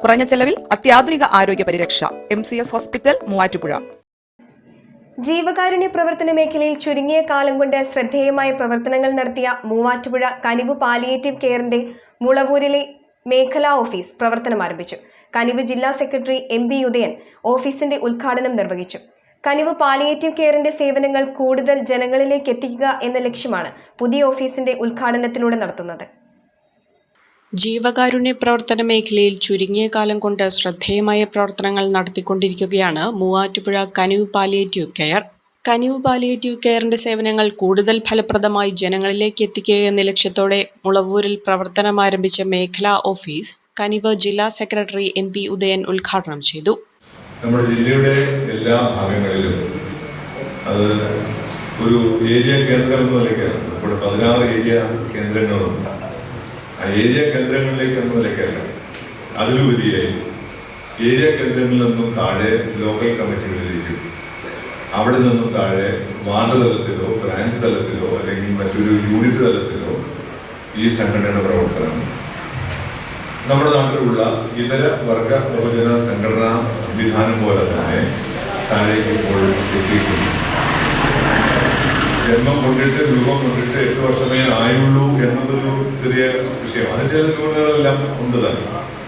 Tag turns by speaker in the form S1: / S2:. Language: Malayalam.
S1: കുറഞ്ഞ ചെലവിൽ അത്യാധുനിക ആരോഗ്യ പരിരക്ഷ. M C S hospital Muvattupuzha.
S2: ജീവകാരുണ്യ പ്രവർത്തന മേഖലയിൽ ചുരുങ്ങിയ കാലം കൊണ്ട് ശ്രദ്ധേയമായ പ്രവർത്തനങ്ങൾ നടത്തിയ മൂവാറ്റുപുഴ കനിവ് പാലിയേറ്റീവ് കെയറിന്റെ മുളവൂരിലെ മേഖലാ ഓഫീസ് പ്രവർത്തനം ആരംഭിച്ചു. കനിവ് ജില്ലാ സെക്രട്ടറി എം ബി ഉദയൻ ഓഫീസിന്റെ ഉദ്ഘാടനം നിർവഹിച്ചു. കനിവ് പാലിയേറ്റീവ് കെയറിന്റെ സേവനങ്ങൾ കൂടുതൽ ജനങ്ങളിലേക്ക് എത്തിക്കുക എന്ന ലക്ഷ്യമാണ് പുതിയ ഓഫീസിന്റെ ഉദ്ഘാടനത്തിലൂടെ നടത്തുന്നത്.
S3: ജീവകാരുണ്യ പ്രവർത്തന മേഖലയിൽ ചുരുങ്ങിയ കാലം കൊണ്ട് ശ്രദ്ധേയമായ പ്രവർത്തനങ്ങൾ നടത്തിക്കൊണ്ടിരിക്കുകയാണ് Muvattupuzha Kanivu palliative care. Kanivu palliative കെയറിന്റെ സേവനങ്ങൾ കൂടുതൽ ഫലപ്രദമായി ജനങ്ങളിലേക്ക് എത്തിക്കുക എന്ന ലക്ഷ്യത്തോടെ മുളവൂരിൽ പ്രവർത്തനം ആരംഭിച്ച മേഖലാ ഓഫീസ് കനിവ് ജില്ലാ സെക്രട്ടറി എൻ പി ഉദയൻ ഉദ്ഘാടനം ചെയ്തു.
S4: നമ്മുടെ ജില്ലയുടെ എല്ലാ ഭാഗങ്ങളിലും അത് ഒരു ഏരിയ കേന്ദ്രം എന്ന നിലയ്ക്ക് നമ്മുടെ പതിനാറ് ഏരിയ കേന്ദ്രങ്ങളുണ്ട്. ഏരിയ കേന്ദ്രങ്ങളിലേക്ക് എന്ന നിലയ്ക്കല്ല അതിലുപരിയായി ഏരിയ കേന്ദ്രങ്ങളിൽ നിന്നും താഴെ ലോക്കൽ കമ്മിറ്റികളിലേക്കും അവിടെ നിന്നും താഴെ വാർഡ് തലത്തിലോ ബ്രാഞ്ച് തലത്തിലോ അല്ലെങ്കിൽ മറ്റൊരു യൂണിറ്റ് തലത്തിലോ ഈ സംഘടനയുടെ പ്രവർത്തനം. നമ്മുടെ നാട്ടിലുള്ള ഇതര വർഗ ബഹുജന സംഘടനാ സംവിധാനം പോലെ തന്നെ താഴേക്ക് ഇപ്പോൾ എത്തിയിട്ടുണ്ട്. ജന്മം കൊണ്ടിട്ട് രൂപം കൊണ്ടിട്ട് എട്ട് വർഷമേ ആയുള്ളൂ എന്നതൊരു ചെറിയ വിഷയം. അതിന്റെ ന്യൂനതകളെല്ലാം ഉണ്ട് തന്നെ.